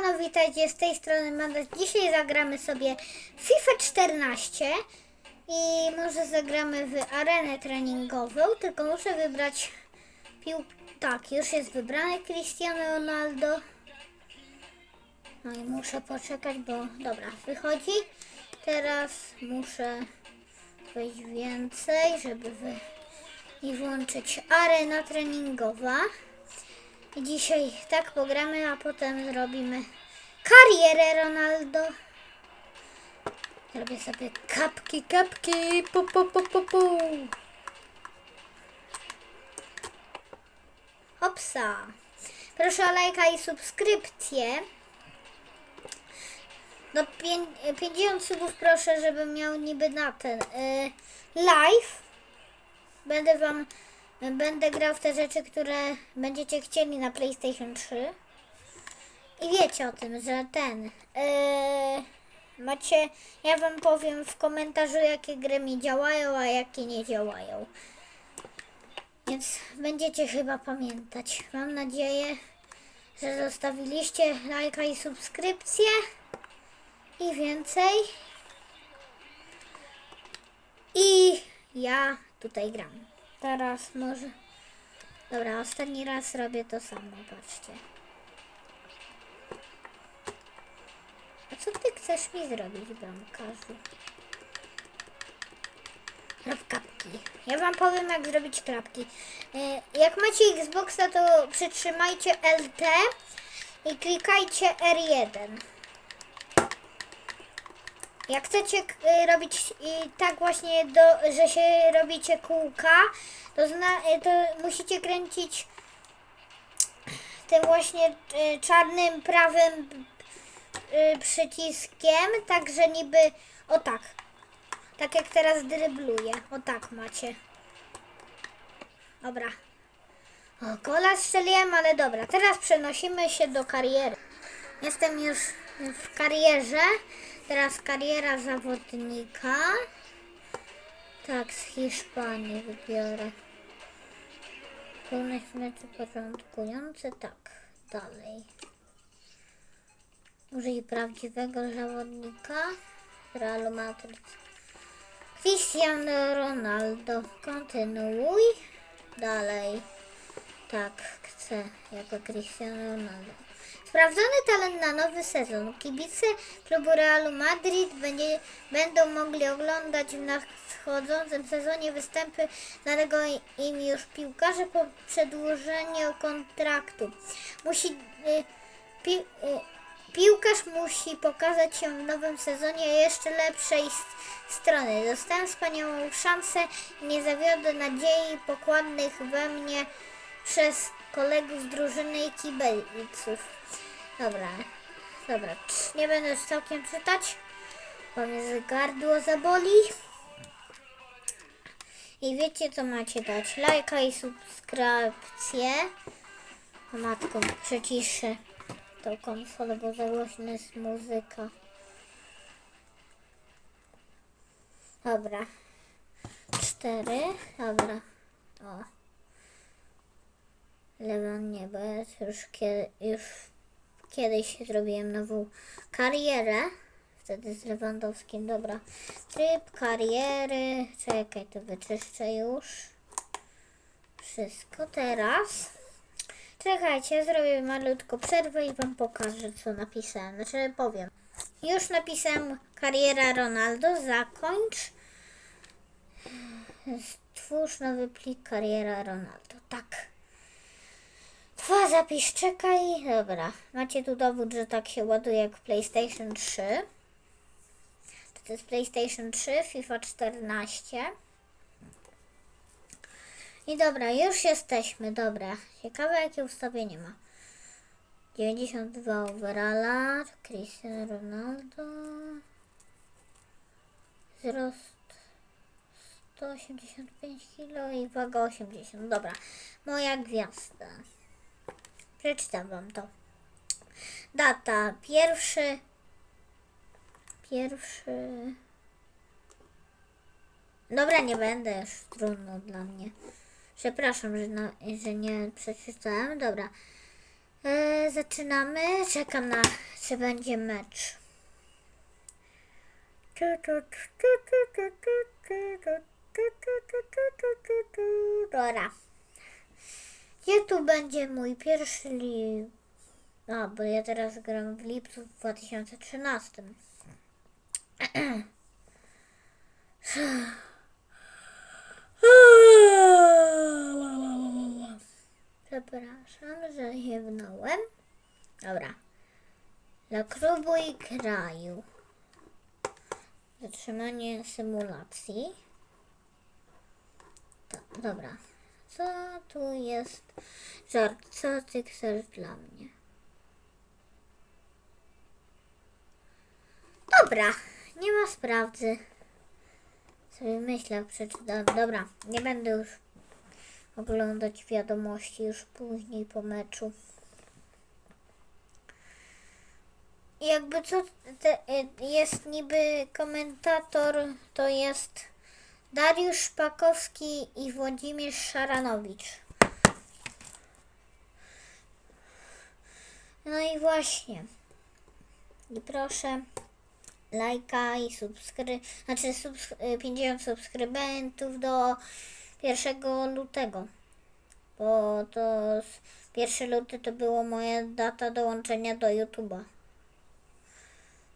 Siemano, witajcie, z tej strony Mandat. Dzisiaj zagramy sobie FIFA 14 i może zagramy w arenę treningową, tylko muszę wybrać pił... Tak, już jest wybrane Cristiano Ronaldo. No i muszę poczekać, bo dobra, wychodzi. Teraz muszę wejść więcej, żeby wy... i włączyć arena treningowa. Dzisiaj tak pogramy, a potem zrobimy karierę Ronaldo. Zrobię sobie kapki, kapki, pu, pu, pu, pu, pu. Hopsa. Proszę o lajka i subskrypcję. Do pię- 50 subów proszę, żebym miał niby na ten y, live. Będę wam będę grał w te rzeczy, które będziecie chcieli na PlayStation 3. I wiecie o tym, że ten yy, macie, ja wam powiem w komentarzu jakie gry mi działają, a jakie nie działają. Więc będziecie chyba pamiętać. Mam nadzieję, że zostawiliście lajka i subskrypcję. I więcej. I ja tutaj gram. Teraz może. Dobra, ostatni raz robię to samo, patrzcie. A co ty chcesz mi zrobić, bramkarzu? Rób kapki. Ja wam powiem, jak zrobić klapki. E, Jak macie Xboxa, to przytrzymajcie LT i klikajcie R1. Jak chcecie y, robić i tak właśnie, do, że się robicie kółka, to, zna, y, to musicie kręcić tym właśnie y, czarnym prawym y, przyciskiem, tak że niby o tak. Tak jak teraz drybluję. O tak macie. Dobra. O, kola strzeliłem, ale dobra. Teraz przenosimy się do kariery. Jestem już w karierze. Teraz kariera zawodnika. Tak, z Hiszpanii wybiorę. Pełnych meczu początkujący. Tak, dalej. Użyj prawdziwego zawodnika. Realu Madryt. Cristiano Ronaldo. Kontynuuj. Dalej. Tak, chcę jako Cristiano Ronaldo. Sprawdzony talent na nowy sezon. Kibice klubu Realu Madrid będzie, będą mogli oglądać w nadchodzącym sezonie występy znanego im już piłkarza po przedłużeniu kontraktu. Musi, y, pi, y, piłkarz musi pokazać się w nowym sezonie jeszcze lepszej strony. Dostałem wspaniałą szansę i nie zawiodę nadziei pokładnych we mnie przez kolegów z drużyny i kibelców. Dobra, dobra, nie będę już całkiem czytać, bo mnie gardło zaboli. I wiecie co macie dać? Lajka i subskrypcję. Matką, przyciszę tą konsolę, bo za głośna jest muzyka. Dobra. Cztery. Dobra. O. Lewan nie, bo ja już, kiedy, już kiedyś zrobiłem nową karierę. Wtedy z Lewandowskim. Dobra. Tryb kariery. Czekaj, to wyczyszczę już. Wszystko teraz. Czekajcie, zrobię malutko przerwę i wam pokażę, co napisałem. Znaczy, powiem. Już napisałem kariera Ronaldo. Zakończ. Stwórz nowy plik kariera Ronaldo. Tak. Dwa zapisz, czekaj. Dobra. Macie tu dowód, że tak się ładuje jak PlayStation 3. To jest PlayStation 3, FIFA 14. I dobra, już jesteśmy. Dobra. Ciekawe jakie ustawienie ma. 92 overalla. Cristiano Ronaldo. Wzrost 185 kg i waga 80. Dobra. Moja gwiazda. Przeczytam wam to. Data pierwszy. Pierwszy. Dobra, nie będę już trudno dla mnie. Przepraszam, że, na, że nie przeczytałem. Dobra. Zaczynamy. Czekam na, czy będzie mecz. Dobra. Gdzie tu będzie mój pierwszy li... A, bo ja teraz gram w lipcu w 2013. Przepraszam, że ziewnąłem. Dobra. Zakrubuj kraju. Zatrzymanie symulacji. Do, dobra. Co tu jest? Żart, co ty chcesz dla mnie? Dobra, nie ma sprawdzy. Sobie myślę, przeczytam. Dobra, nie będę już oglądać wiadomości już później po meczu. Jakby co te, jest niby komentator, to jest Dariusz Szpakowski i Włodzimierz Szaranowicz. No i właśnie. I proszę lajka i subskry... Znaczy subs... y, 50 subskrybentów do 1 lutego. Bo to z 1 luty to było moja data dołączenia do YouTube'a.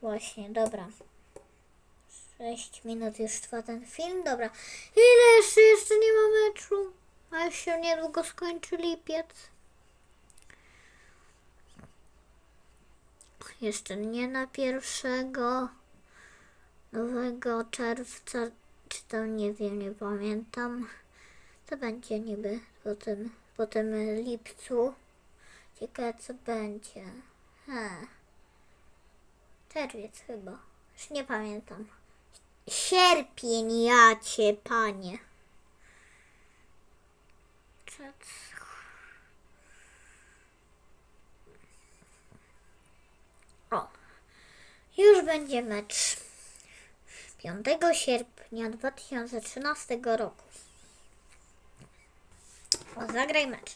Właśnie, dobra. 6 minut już trwa ten film, dobra. Ile jeszcze? Jeszcze nie ma meczu. A już się niedługo skończy lipiec. Jeszcze nie na pierwszego nowego czerwca, czy tam nie wiem, nie pamiętam. Co będzie niby po tym, po tym lipcu? Ciekawe co będzie. He. Czerwiec chyba. Już nie pamiętam. Sierpień, ja cię, panie. O. Już będzie mecz. 5 sierpnia 2013 roku. O, zagraj mecz.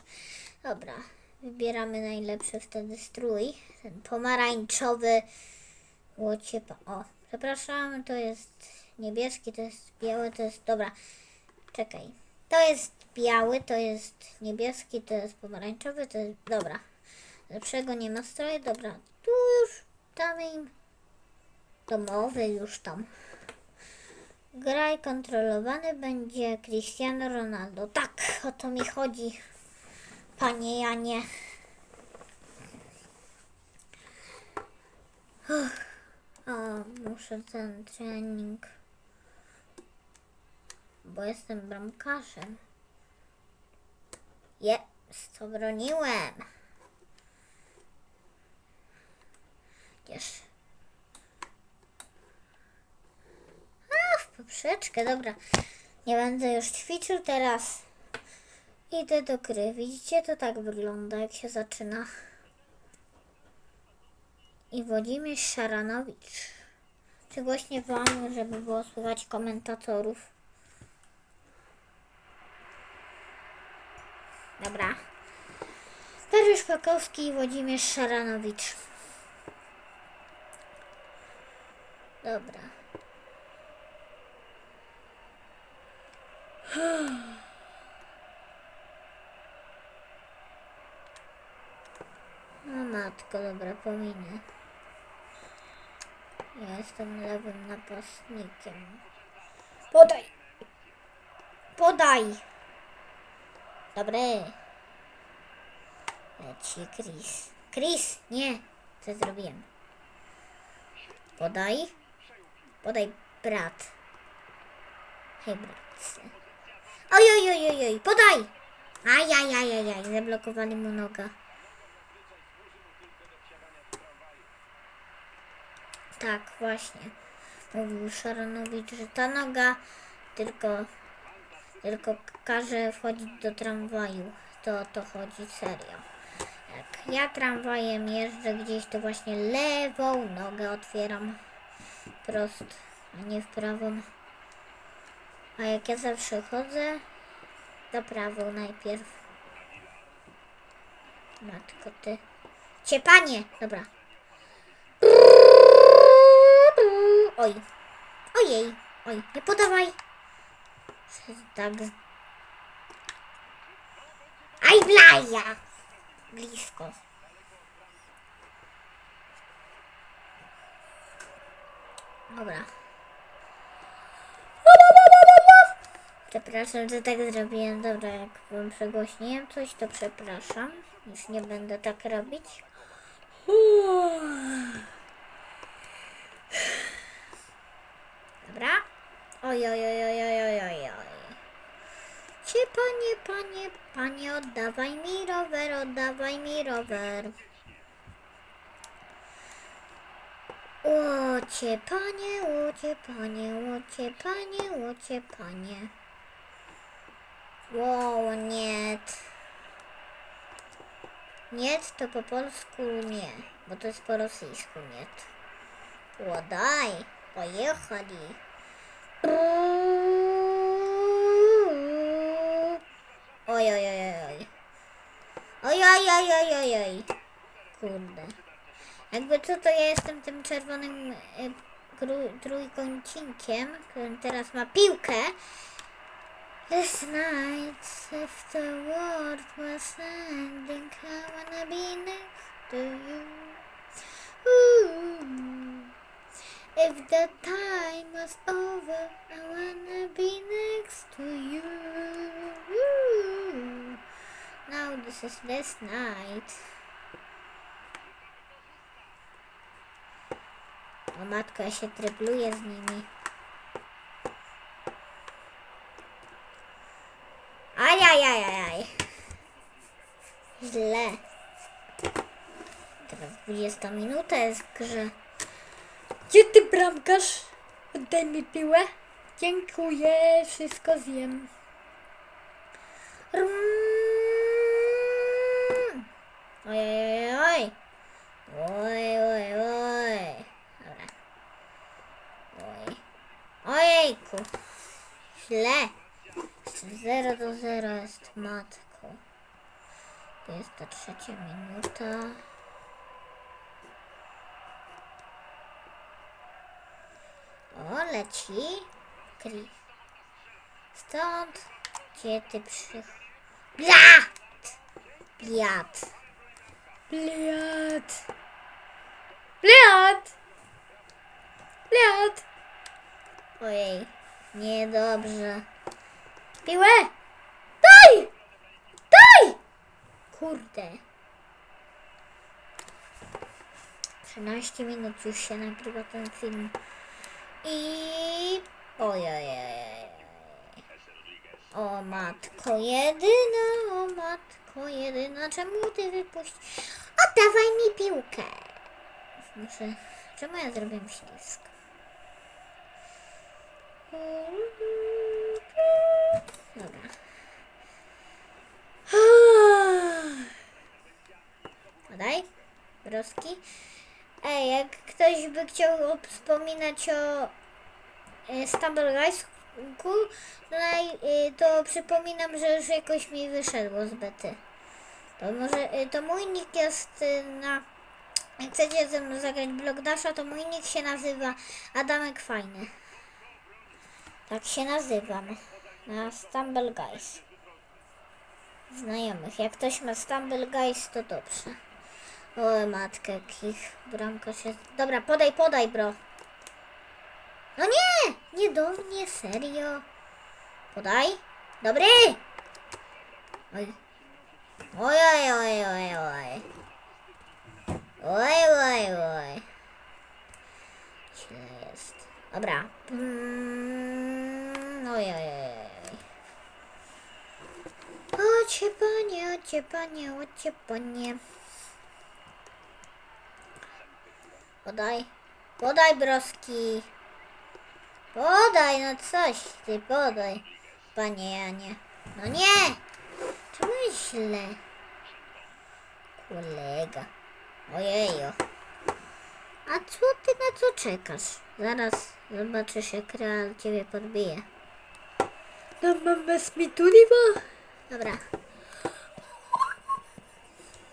Dobra. Wybieramy najlepszy wtedy strój. Ten pomarańczowy. Łociepa. O, przepraszam, to jest niebieski, to jest biały, to jest. Dobra, czekaj. To jest biały, to jest niebieski, to jest pomarańczowy, to jest. Dobra. Lepszego nie ma stroju, dobra. Tu już damy im domowy, już tam. Graj kontrolowany będzie Cristiano Ronaldo. Tak, o to mi chodzi, panie Janie. Uff. O, muszę ten trening. Bo jestem bramkarzem. Jest, obroniłem. Gdzież? A, w poprzeczkę, dobra. Nie będę już ćwiczył teraz. Idę do gry. Widzicie, to tak wygląda, jak się zaczyna i Włodzimierz Szaranowicz. Przygłośnie wam, żeby było słychać komentatorów. Dobra. Dariusz Pakowski i Włodzimierz Szaranowicz. Dobra. No matko, dobra, pominę. Ja jestem lewym napastnikiem. Podaj! Podaj! Dobry. Leci Chris. Chris! Nie! Co zrobiłem? Podaj. Podaj, brat. Hej, brat. Oj, oj, oj, oj, oj, podaj! Ajajajajaj, zablokowali mu noga. Tak, właśnie. Mówił Szaranowicz, że ta noga tylko, tylko każe wchodzić do tramwaju. To o to chodzi serio. Jak ja tramwajem jeżdżę gdzieś, to właśnie lewą nogę otwieram prost, a nie w prawą. A jak ja zawsze chodzę, to prawą najpierw. Matko ty. cię, panie. Dobra. Oj. Ojej. Oj, nie podawaj. Tak. Aj, blaja. Blisko. Dobra. Przepraszam, że tak zrobiłem. Dobra, jak wam przegłośniłem coś, to przepraszam. Już nie będę tak robić. Dobra. Oj, oj, oj, oj, oj, oj, oj, panie, panie, panie, oddawaj mi rower, oddawaj mi rower. Łocie, panie, łocie, panie, łocie, panie, łocie, panie. Wow, nie. Nie, to po polsku nie, bo to jest po rosyjsku nie. Łodaj, pojechali. Oj, oj, oj, oj, oj. Oj, oj, oj, oj, oj. Kurde. Jakby co, to ja jestem tym czerwonym gru- trójkącinkiem, który teraz ma piłkę. This night, if the world was ending, I wanna be next to you. Ooh. If the time was over, I wanna be next to you. Now this is this night. O matko, ja się trybluję z nimi. Ajajajajaj. Źle. Teraz 20 minuta jest grze. Gdzie ty bramkarz? Oddaj mi piłę. Dziękuję, wszystko zjem. Rum. Oj, oj, oj, oj. Oj, oj, oj. Dobra. Oj. Ojejku. Źle. 0 do 0 jest matko. To jest ta trzecia minuta. O, leci. Kri. Stąd. Gdzie ty przy... Blat! Blat. Blat. Blat. Blat. Ojej. Niedobrze. Piłę! Daj! Daj! Kurde. 13 minut już się nagrywa ten film. I... Ojej. O matko jedyna, o matko jedyna, czemu ty wypuścisz? Oddawaj mi piłkę. Muszę... Czemu ja zrobiłem ślisk? Dobra. Podaj. Broski. Ej, jak ktoś by chciał wspominać o e, Stumble to, naj- e, to przypominam, że już jakoś mi wyszedło z bety. To może, e, to mój nick jest na, jak chcecie ze mną zagrać Block Dasha, to mój nick się nazywa Adamek Fajny. Tak się nazywam. Na Stumble Guys. Znajomych. Jak ktoś ma Stumble Guys, to dobrze. O matkę, jakich bramka się... Dobra, podaj, podaj, bro. No nie! Nie do mnie, serio. Podaj. Dobry! Oj. Oj, oj, oj, oj, oj. Oj, oj, oj. Źle jest. Dobra. Mm, oj, oj, oj. Ocie panie, ocie panie, ocie panie. Podaj. Podaj, broski. Podaj, no coś ty, podaj. Panie Janie. No nie! Czemu źle? Kolega. Ojejo. A co ty na co czekasz? Zaraz zobaczysz jak Real ciebie podbije. No mam bez mi tuliwa. Dobra.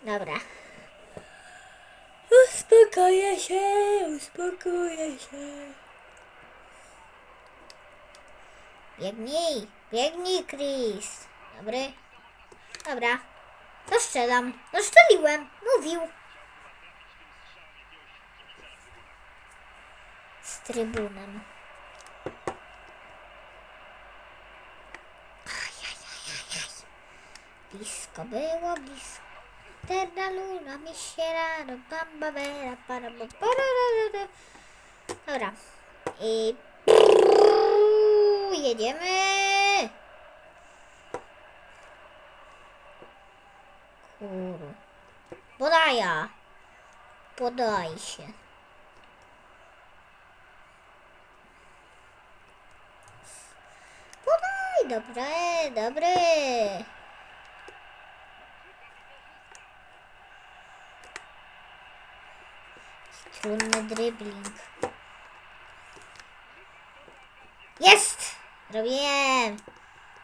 Dobra. Uspokoję się, uspokoję się. Biegnij, biegnij, Chris. Dobry. Dobra. To strzelam. No strzeliłem. Mówił. Z trybunem. Blisko było, blisko. Terna luna mi się rano, bamba bera, para. Dobra. I jedziemy. Kuru. Podaja. Podaj się. Podaj, dobre, dobre. Trudny dribbling. Jest! Robiłem!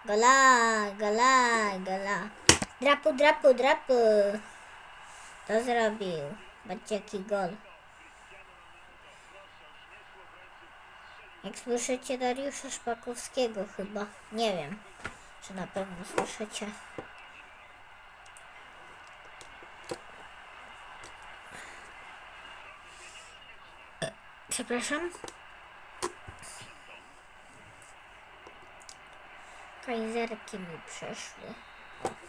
Gola, gola, gola. Drapu, drapu, drapu. To zrobił. Patrzcie jaki gol. Jak słyszycie Dariusza Szpakowskiego chyba. Nie wiem, czy na pewno słyszycie. Przepraszam. Kajzerki mi przeszły.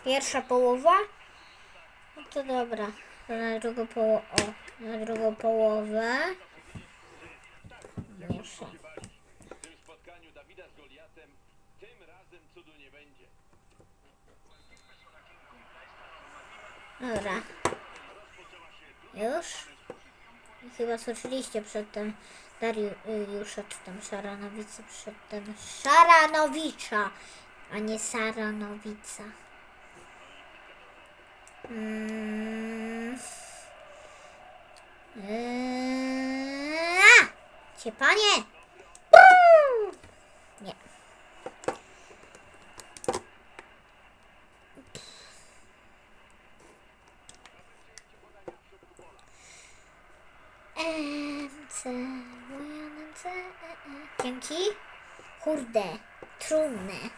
Pierwsza połowa? No to dobra. To na drugą połowę. Na drugą połowę. Muszę. Dobra. Już? Chyba słyszeliście przedtem Dariusza, czy tam Szaranowica, przedtem Szaranowicza, a nie Saranowica. Mm. Eee! Cię panie! Nie. Kurde, trudne.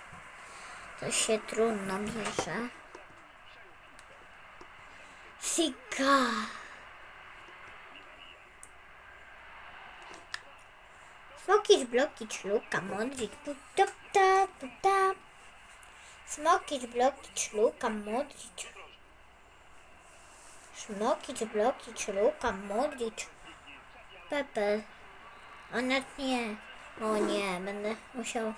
To się trudno bierze. Sika. Smokić, blokić, luka, modrić, putopta, puta. Smokić, blokić, luka, modrić. Smokić, blokić, luka, modrić. Pepe. A nawet nie. O nie, będę musiał.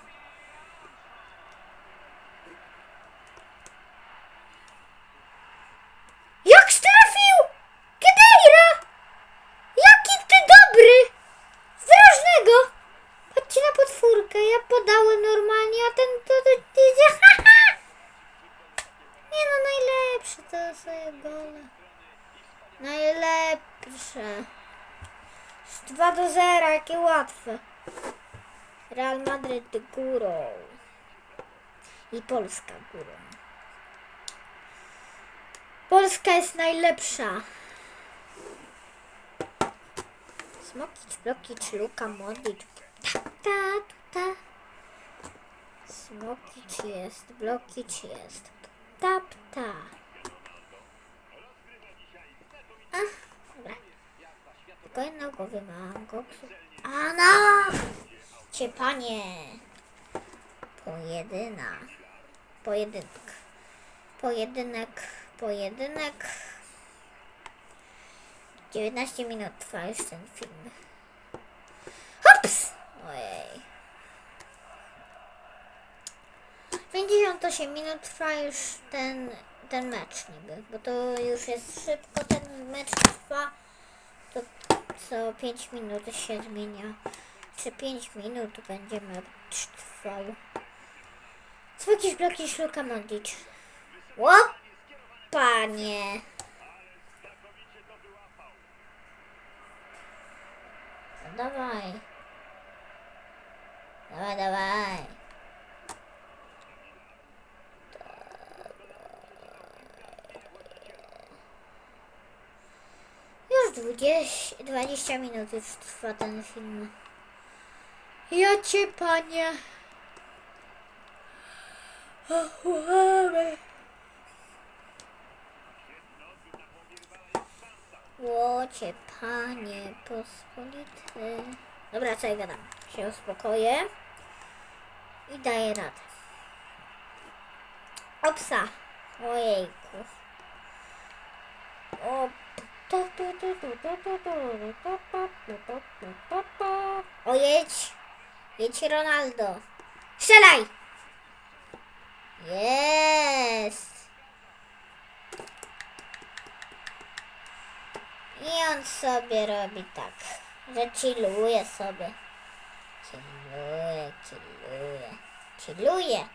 Jak trafił! Kedeira! Jaki ty dobry! Zdrożnego! Patrzcie na potwórkę, ja podałem normalnie, a ten to to idzie. Nie no, najlepsze to sobie gole. Najlepsze. 2 do 0, jakie łatwe. Real Madryt górą. I Polska górą. Polska jest najlepsza. Smokić, blokić, luka, modlić. Ta, ta, ta. Smokić jest, blokić jest. Ta, ta. A, dobra. Tylko jedno głowy mam, koksu. A no! Cię panie. Pojedyna. Pojedynek. Pojedynek. Pojedynek. 19 minut trwa już ten film. Hops! Ojej. 58 minut trwa już ten, ten mecz niby, bo to już jest szybko, ten mecz trwa to co 5 minut się zmienia. Czy 5 minut będzie mecz trwał. Co jakieś bloki szluka modlić? O, panie! No dawaj. Dawaj, dawaj. Już 20, 20 minut już trwa ten film. Ja cię, panie. Łocie, panie, pospolity. Dobra, co ja? Się uspokoję. I daję radę. Opsa. Ojejku. O. O jedź. Ronaldo. Strzelaj! Jest. I on sobie robi tak, że chilluje sobie. Chilluje, chilluje, chilluje.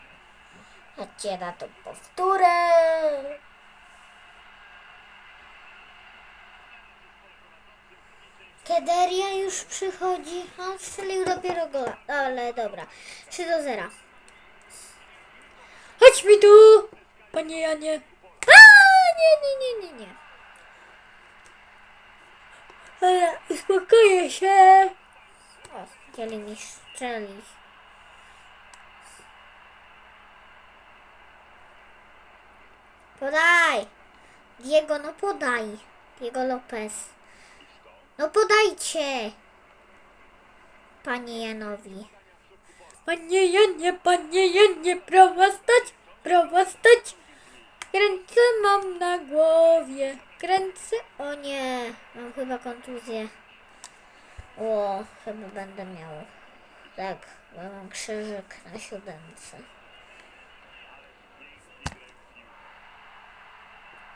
Chodźcie na tą powtórę. Kederia już przychodzi. On strzelił dopiero gola. Ale dobra. 3 do 0. Chodź mi tu! Panie Janie. A, nie, nie, nie, nie, nie. Dobra, uspokoję się. O, chcieli mi strzelić. Podaj! Diego, no podaj. Diego Lopez. No podajcie! Panie Janowi. Panie Janie, panie Janie, prawa stać, prawa stać. Ręce mam na głowie. Kręcę. O nie, mam chyba kontuzję. O, chyba będę miał. Tak, bo mam krzyżyk na siódemce.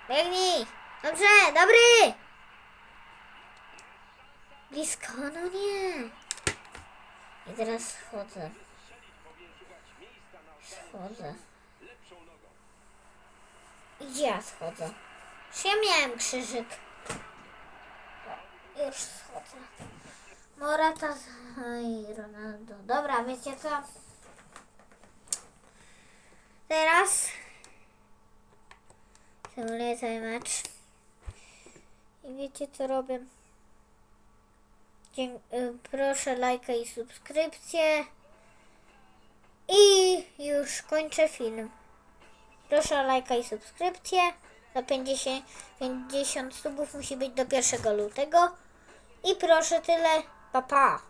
Biegnij! Dobrze, dobry! Blisko, no nie. I teraz schodzę. Schodzę. Ja schodzę? Czy ja miałem krzyżyk? Już schodzę. Morata i Ronaldo. Dobra, wiecie co? Teraz symuluję cały mecz. I wiecie co robię? Y, proszę lajka i subskrypcję. I już kończę film. Proszę lajka i subskrypcję. Za 50, 50 subów musi być do 1 lutego. I proszę tyle. Pa pa.